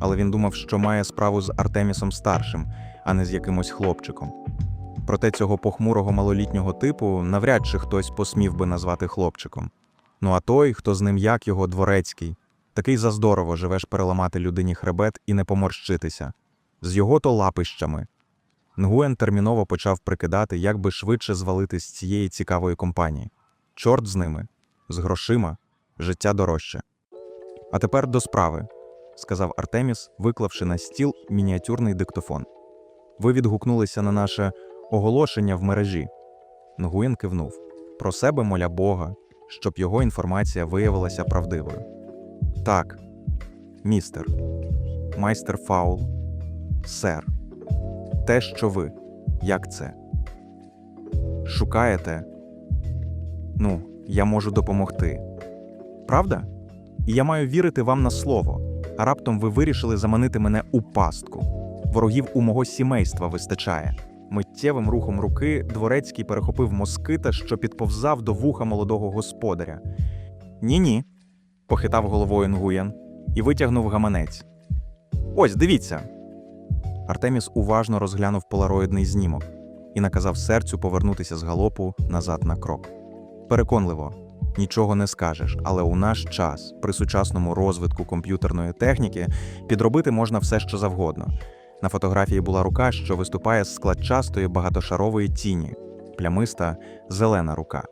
але він думав, що має справу з Артемісом старшим, а не з якимось хлопчиком. Проте цього похмурого малолітнього типу навряд чи хтось посмів би назвати хлопчиком. Ну а той, хто з ним як його дворецький, такий заздорово живеш переламати людині хребет і не поморщитися. З його то лапищами. Нгуен терміново почав прикидати, як би швидше звалити з цієї цікавої компанії. Чорт з ними, з грошима, життя дорожче. А тепер до справи, сказав Артеміс, виклавши на стіл мініатюрний диктофон. Ви відгукнулися на наше оголошення в мережі. Нгуєн кивнув. Про себе моля Бога, щоб його інформація виявилася правдивою. Так, містер, майстер Фаул, сер, те, що ви, як це? Шукаєте? Ну, я можу допомогти. Правда? І я маю вірити вам на слово, раптом ви вирішили заманити мене у пастку. Ворогів у мого сімейства вистачає. Миттєвим рухом руки дворецький перехопив москита, що підповзав до вуха молодого господаря. Ні, ні, похитав головою Нгуєн і витягнув гаманець. Ось, дивіться. Артеміс уважно розглянув полароїдний знімок і наказав серцю повернутися з галопу назад на крок. Переконливо, нічого не скажеш, але у наш час, при сучасному розвитку комп'ютерної техніки, підробити можна все, що завгодно. На фотографії була рука, що виступає з складчастої багатошарової тіні, плямиста зелена рука.